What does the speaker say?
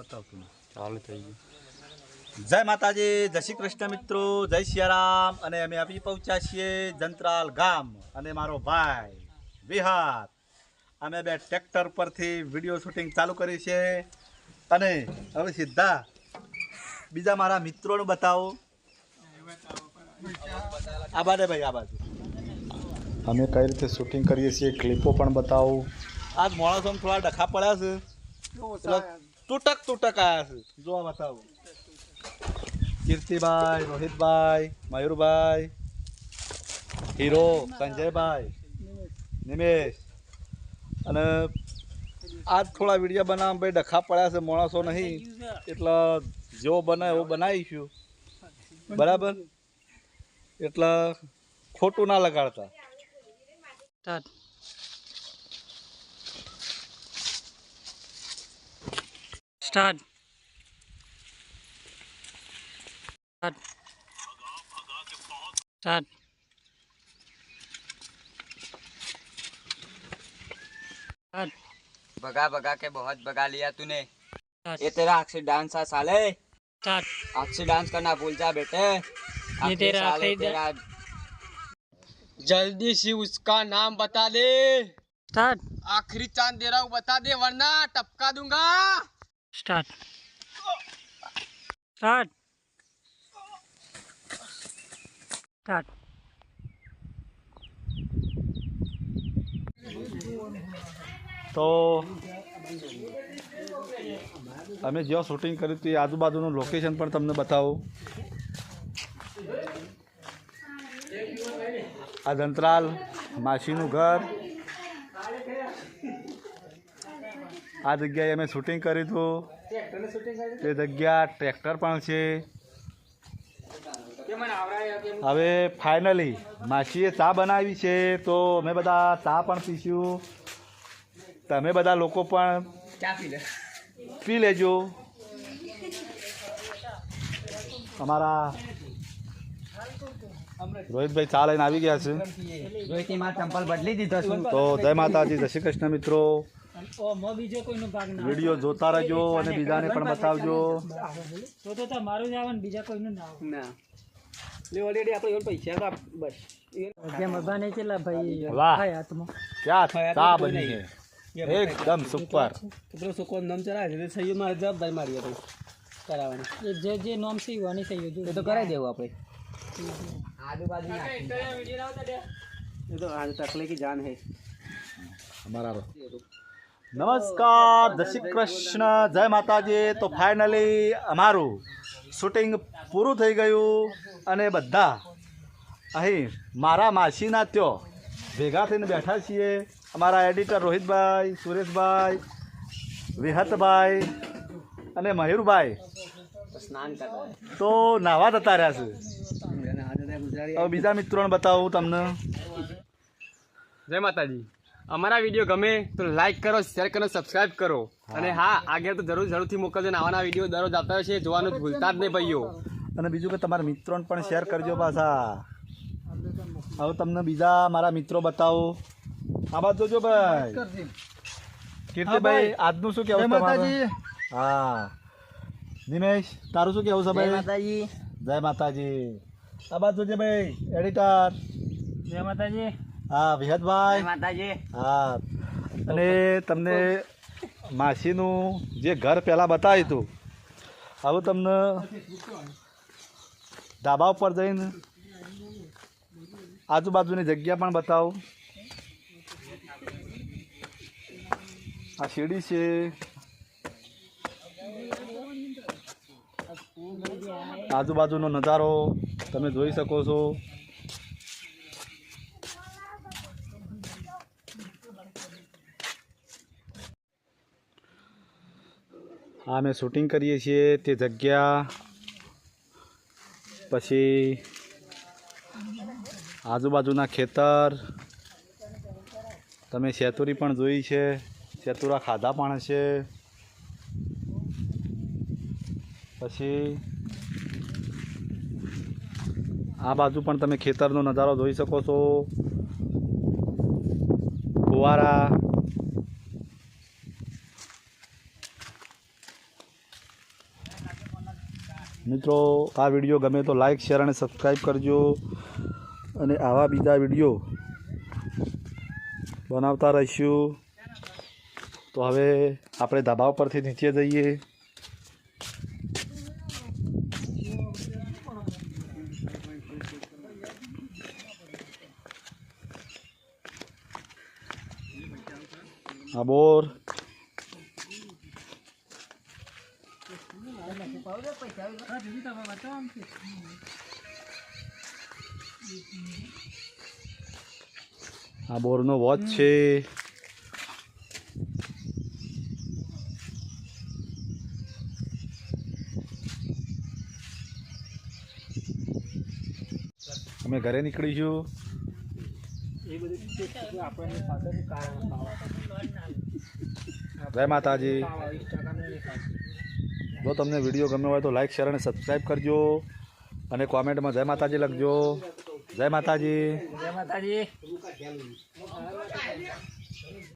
બતાવતું ચાલુ થઈ ગયું. જય માતાજી જય શ્રી કૃષ્ણ મિત્રો જય સિયારામ. અને અમે આવી પહોંચ્યા છીએ જંત્રાલ ગામ. અને મારો ભાઈ વિહાર. અમે બે ટ્રેક્ટર પરથી વીડિયો શૂટિંગ ચાલુ કરી છે. અને હવે સીધા બીજા મારા મિત્રોને બતાવો. આ બાજુ ભાઈ આ બાજુ. અમે કઈ રીતે શૂટિંગ કરીએ છીએ ક્લિપો પણ બતાવો. આજ માણસો થોડા ડખા પડ્યા છે. તૂટક તૂટક આવ્યા છે. જોવા બતાવો. કીર્તિભાઈ, રોહિતભાઈ, મયુરભાઈ, હીરો, સંજયભાઈ, નિમેશ. અને આજ થોડા વીડિયો બનાવવા ભાઈ ડખા પડ્યા છે, માણસો નહીં. એટલે જેવો બને એવો બનાવીશું. બરાબર? એટલે ખોટું ના લગાડતા. स्टार्ट स्टार्ट स्टार्ट स्टार्ट भगा भगा के बहुत भगा लिया तूने। ये तेरा आखिरी डांस है साले। स्टार्ट आखिरी डांस करना भूल जा बेटे। ये तेरा आखिरी तेरा। जल्दी से उसका नाम बता दे। स्टार्ट आखिरी चाँद दे रहा हूँ बता दे वरना टपका दूँगा। સ્ટાર્ટ સ્ટાર્ટ સ્ટાર્ટ તો અમે જ્યાં શૂટિંગ કર્યું હતું એ આજુબાજુનું લોકેશન પણ તમને બતાવું. આ દંતરાલ માછીનું ઘર. આ જગ્યાએ અમે શૂટિંગ કર્યું હતું એ જગ્યા ટ્રેક્ટર પણ છે. હવે ફાઇનલી માછીએ ચા બનાવી છે તો અમે બધા ચા પણ પીશું. તમે બધા લોકો પણ પી લેજો. અમારા રોહિતભાઈ ચા લઈને આવી ગયા છે. તો જય માતાજી જય શ્રી કૃષ્ણ મિત્રો. બીજો કોઈનો ભાગ ના વિડિયો જોતા રહેજો અને બીજાને પણ બતાવજો. તો તો તો મારું જ આવે બીજા કોઈનું ના આવે. ના. લે ઓલરેડી આપણે એવન પૈસા તો બસ. જેમ અબાને ચેલા ભાઈ ભાઈ હાથમાં. ક્યાં તા બની છે? એકદમ સુપર. કુતરો સુકો નામ ચલાવે છે સહી માં જવાબદારી મારી ભાઈ કરાવવાની. જે જે નામ છે વાની સહી જો એ તો કરાઈ દેવું આપણે. આજુબાજુ એ તો આજ તકલે કી જાન હે. અમારા નમસ્કાર જય શ્રી કૃષ્ણ જય માતાજી. તો ફાઇનલી અમારું શૂટિંગ પૂરું થઈ ગયું અને બધા અહીં મારા માસીના ત્યો ભેગા થઈને બેઠા છીએ. અમારા એડિટર રોહિતભાઈ સુરેશભાઈ વિહતભાઈ અને મયુરભાઈ. તો નાવા જતા રહ્યા છે. બીજા મિત્રોને બતાવું તમને. જય માતાજી. અમારા વીડિયો ગમે તો લાઈક કરો શેર કરો સબસ્ક્રાઇબ કરો. અને હા આગળ તો જરૂર જરૂરથી મોકલજો અને આવાના વીડિયો દરરોજ આવતા છે જોવાનું ભૂલતા જ નહીં ભાઈઓ. અને બીજું કે તમારા મિત્રોને પણ શેર કરજો પાછા. હવે તમને બીજા મારા મિત્રો બતાવો. આ બાજુ જોજો ભાઈ. કીર્તિભાઈ આજનું શું કેવું તમારું? હા. નિમેશ તારું શું કેવું છે ભાઈ? માતાજી. જય માતાજી. આ બાજુ જોજો ભાઈ એડિટર જય માતાજી. હા વિહદભાઈ. હા. અને તમને માસીનું જે ઘર પહેલાં બતાવ્યું હતું હવે તમને ધાબા ઉપર જઈને આજુબાજુની જગ્યા પણ બતાવો. આ સીડી છે. આજુબાજુનો નજારો તમે જોઈ શકો છો. આ અમે શૂટિંગ કરીએ છીએ તે જગ્યા, પછી આજુબાજુના ખેતર, તમે સેતુરી પણ જોઈ છે, સેતુરા ખાધા પણ છે પછી આ બાજુ પણ તમે ખેતરનો નજારો જોઈ શકો છો, ફુવારા મિત્રો, આ વીડિયો ગમે તો લાઈક શેર અને સબસ્ક્રાઈબ કરજો. અને આવા બીજા વીડિયો બનાવતા રહીશું. તો હવે આપણે ધાબા પરથી નીચે જઈએ. આ બોર. આ બોરનો વોચ છે. અમે ઘરે નીકળીશું. જય માતાજી. જો તમને વીડિયો ગમ્યો હોય તો લાઈક શેર અને સબસ્ક્રાઈબ કરજો. અને કોમેન્ટમાં જય માતાજી લખજો. જય માતાજી. જય માતાજી.